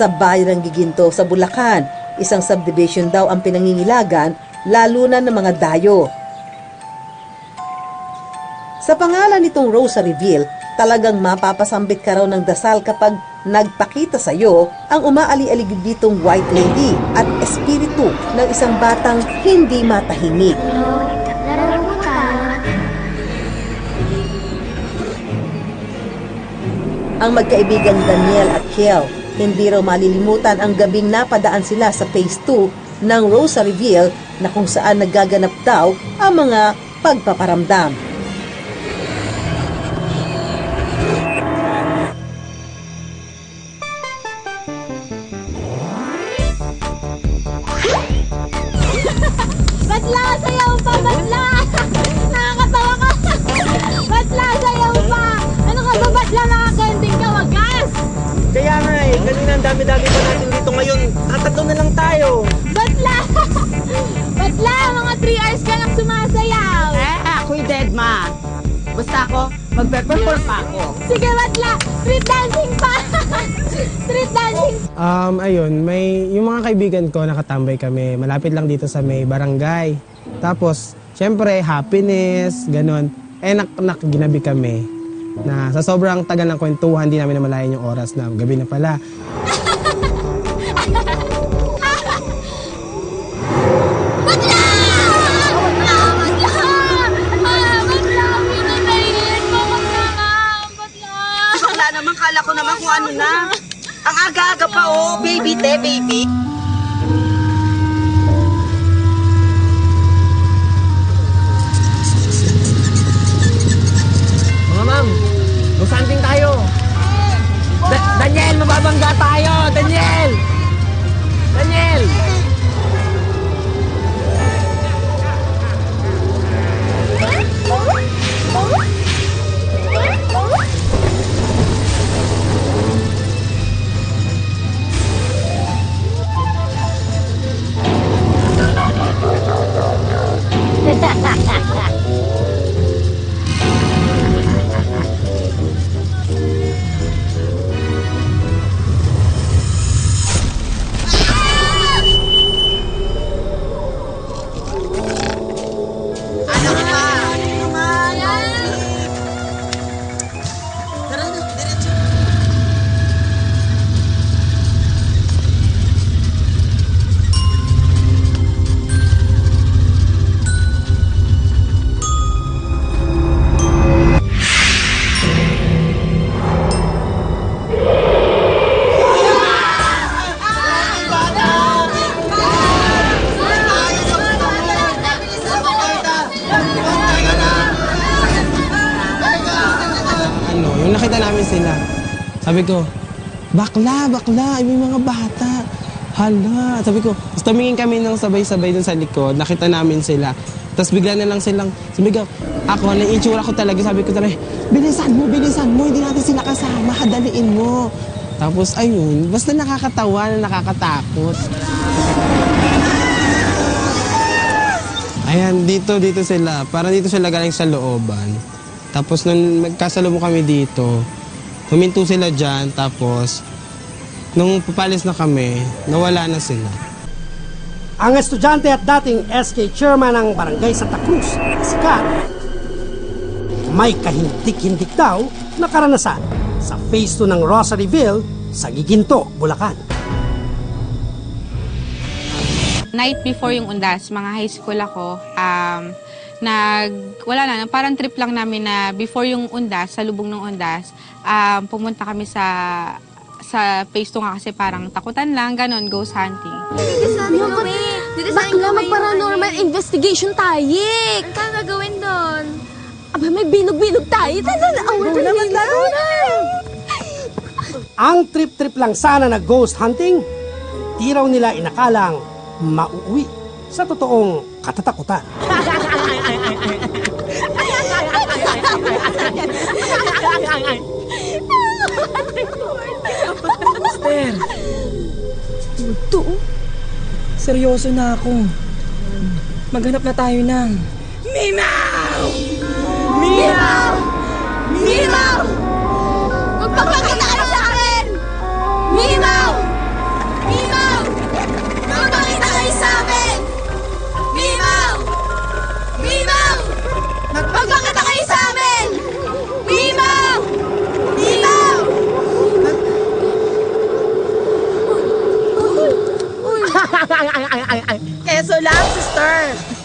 sa bayan Giginto sa Bulacan. Isang subdivision daw ang pinangingilagan, lalo na ng mga dayo. Sa pangalan nitong Rosaryville, talagang mapapasambit ka raw ng dasal kapag nagpakita sa iyo ang umaali-aligid ditong white lady at espiritu ng isang batang hindi matahimik. Ang magkaibigang Daniel at Kiel, hindi raw malilimutan ang gabing napadaan sila sa phase 2 ng Rosaryville na kung saan nagaganap daw ang mga pagpaparamdam. Ngayon. Tatatlo na lang tayo. Batla! Batla, mga 3 hours ka lang sumasayaw! Eh, ako'y dead ma. Basta ako, magpe-perform pa ako. Sige, batla! Street dancing pa! Street dancing! Um, ayun, may yung mga kaibigan ko nakatambay kami. Malapit lang dito sa may barangay. Tapos, syempre, happiness, ganun. Eh, nak, nak ginabi kami. Na sa sobrang tagal ng kwentuhan, di namin namalayan yung oras na gabi na pala. Wala naman, kala ko naman kung ano na. Ang aga-aga pa oh, baby te, baby. Mga ma'am, busanting tayo. Da- Daniel, mababangga tayo! Daniel! Nakita namin sila. Sabi ko, bakla, bakla, ay may mga bata. Hala. Sabi ko, tapos tumingin kami ng sabay-sabay dun sa likod. Nakita namin sila. Tapos bigla na lang silang, sabi ko, ako, na itsura ko talaga. Sabi ko talaga, bilisan mo, bilisan mo. Hindi natin sila kasama. Hadaliin mo. Tapos ayun, basta nakakatawa na nakakatakot. Ayan, dito, dito sila. Parang dito sila galing sa looban. Tapos nung magkasalo mo kami dito, huminto sila dyan. Tapos, nung papalis na kami, nawala na sila. Ang estudyante at dating SK chairman ng Barangay Santa Cruz, si Kat, may kahindik-hindik daw na karanasan sa phase 2 ng Rosaryville sa Giginto, Bulacan. night before yung undas, mga high school ako, um, nag, wala na, parang trip lang namin na before yung undas, sa lubong ng undas, um, pumunta kami sa sa phase 2 nga kasi parang takutan lang, ganon, ghost hunting. Bakla, mag-paranormal investigation tayo! Ang gagawin doon? Aba, may binog-binog tayo! Tala na! Awan na! Ang trip-trip lang sana na ghost hunting, di raw nila inakalang mauuwi sa totoong katatakutan. Esther, Ito, seryoso na ako. Maghanap na tayo ng... Mimaw! Mimaw! Mimaw! Magpapakita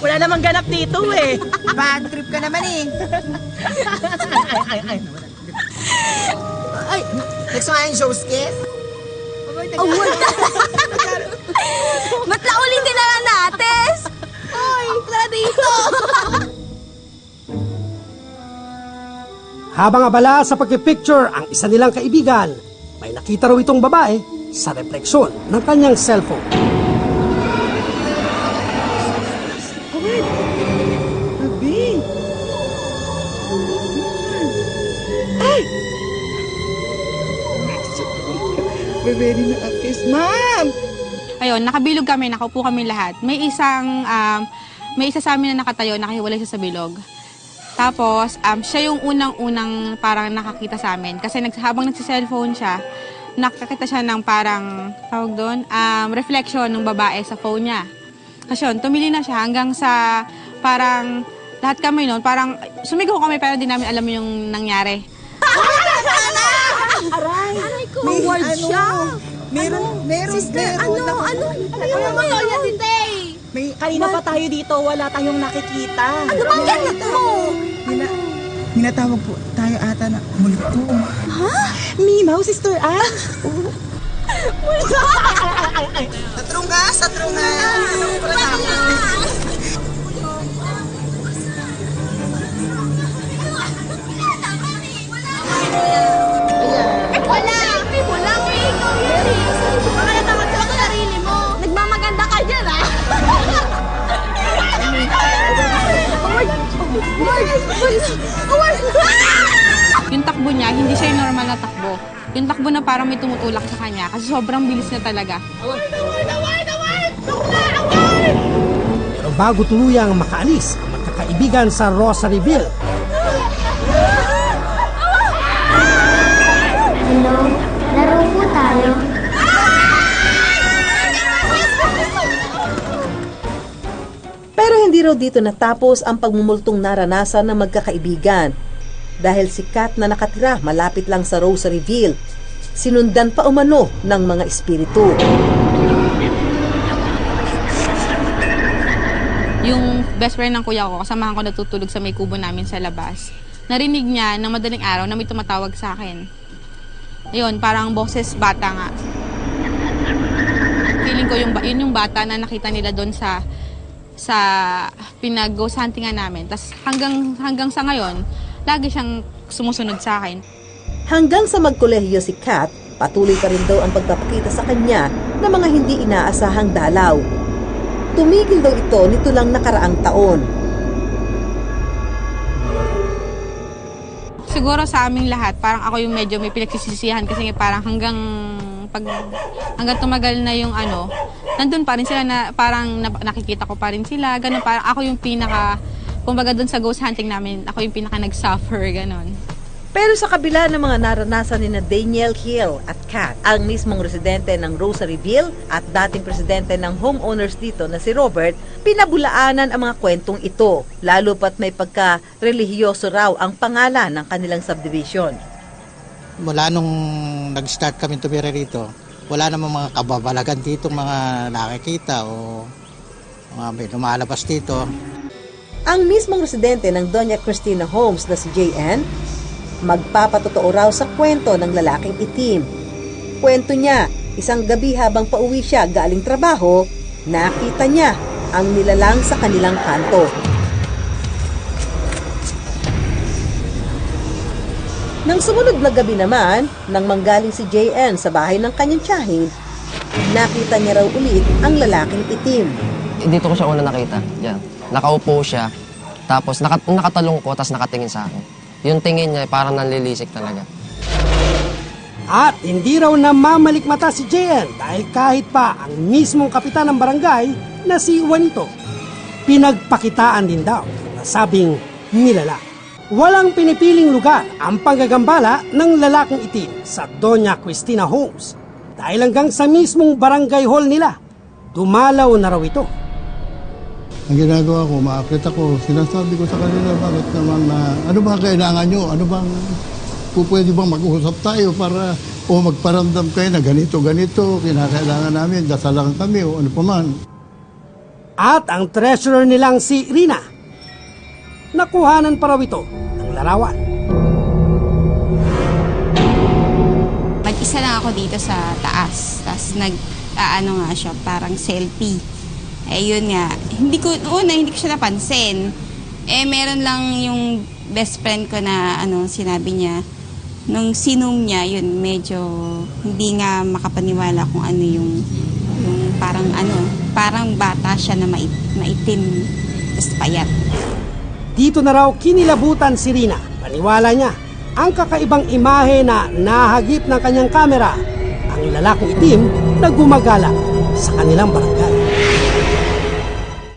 Wala namang ganap dito eh. Bad trip ka naman eh. Ay, ay, ay. Ay, next nga yung show's kiss? Ba't na ulitin na lang natin? Ay, tara dito. Habang abala sa pagkipicture ang isa nilang kaibigan, may nakita raw itong babae sa refleksyon ng kanyang cellphone. Ayun, nakabilog kami, nakaupo kami lahat. May isang, um, may isa sa amin na nakatayo, nakahiwalay siya sa bilog. Tapos, um, siya yung unang-unang parang nakakita sa amin. Kasi nags- habang nagsiselfone siya, nakakita siya ng parang, tawag doon, um, reflection ng babae sa phone niya. Kasi yun, tumili na siya hanggang sa parang lahat kami noon, parang sumigaw kami pero hindi namin alam yung nangyari. Aray ko. May word siya. Meron, meron, Sister, meron. ano, ano? Ano yung mga yan, Titay? May, kanina pa tayo dito, wala tayong nakikita. Ano bang ganit mo? Mina, minatawag po tayo ata na multo. Mimaw, sister Ann. Sa trungas, sa trungas. Wala! Yung takbo niya, hindi siya yung normal na takbo. Yung takbo na parang may tumutulak sa kanya kasi sobrang bilis niya talaga. Pero bago tuluyang makaalis ang magkakaibigan sa Rosaryville, Hello, laro po tayo. Hindi raw dito natapos ang pagmumultong naranasan ng magkakaibigan. Dahil si Kat na nakatira malapit lang sa Rosaryville, sinundan pa umano ng mga espiritu. Yung best friend ng kuya ko, kasamahan ko natutulog sa may kubo namin sa labas. Narinig niya ng madaling araw na may tumatawag sa akin. Ayun, parang boses bata nga. Feeling ko yung, yun yung bata na nakita nila doon sa sa pinag-ghost huntingan namin. Tapos hanggang, hanggang sa ngayon, lagi siyang sumusunod sa akin. Hanggang sa magkolehiyo si Kat, patuloy pa rin daw ang pagpapakita sa kanya ng mga hindi inaasahang dalaw. Tumigil daw ito nito lang nakaraang taon. Siguro sa aming lahat, parang ako yung medyo may pinagsisisihan kasi parang hanggang pag hanggang tumagal na yung ano, nandun pa rin sila na parang na- nakikita ko pa rin sila, ganun parang ako yung pinaka kumbaga doon sa ghost hunting namin, ako yung pinaka nag-suffer, ganun. Pero sa kabila ng mga naranasan ni na Daniel Hill at Kat, ang mismong residente ng Rosaryville at dating presidente ng homeowners dito na si Robert, pinabulaanan ang mga kwentong ito, lalo pat may pagka-relihiyoso raw ang pangalan ng kanilang subdivision. mula nung nag-start kami tumira rito, wala namang mga kababalagan dito, mga nakikita o mga may lumalabas dito. Ang mismong residente ng Doña Cristina Holmes na si JN, magpapatotoo raw sa kwento ng lalaking itim. Kwento niya, isang gabi habang pauwi siya galing trabaho, nakita niya ang nilalang sa kanilang kanto. Nang sumunod na gabi naman, nang manggaling si JN sa bahay ng kanyang tiyahin, nakita niya raw ulit ang lalaking itim. dito ko siya una nakita. Yan. Nakaupo siya. Tapos naka, nakatalong ko, tapos nakatingin sa akin. Yung tingin niya, parang nanlilisik talaga. at hindi raw namamalikmata si JN dahil kahit pa ang mismong kapitan ng barangay na si Juanito, pinagpakitaan din daw na sabing nilala. Walang pinipiling lugar ang panggagambala ng lalaking itim sa Doña Cristina Homes dahil hanggang sa mismong barangay hall nila, dumalaw na raw ito. Ang ginagawa ko, maakit ako, sinasabi ko sa kanila, bakit naman na, ano ba kailangan nyo? Ano bang, pwede bang mag-usap tayo para o magparamdam kayo na ganito, ganito, kinakailangan namin, dasalan kami o ano pa man. At ang treasurer nilang si Rina. Nakuhanan pa raw ito ng larawan. Mag-isa lang ako dito sa taas. Tapos nag, ano nga siya, parang selfie. Eh yun nga, hindi ko, una hindi ko siya napansin. Eh meron lang yung best friend ko na ano, sinabi niya, nung sinum niya, yun, medyo hindi nga makapaniwala kung ano yung, yung parang ano, parang bata siya na mait, maitim, tapos payat. Dito na raw kinilabutan si Rina. Paniwala niya, ang kakaibang imahe na nahagip ng kanyang kamera, ang lalaking itim na gumagala sa kanilang barangay.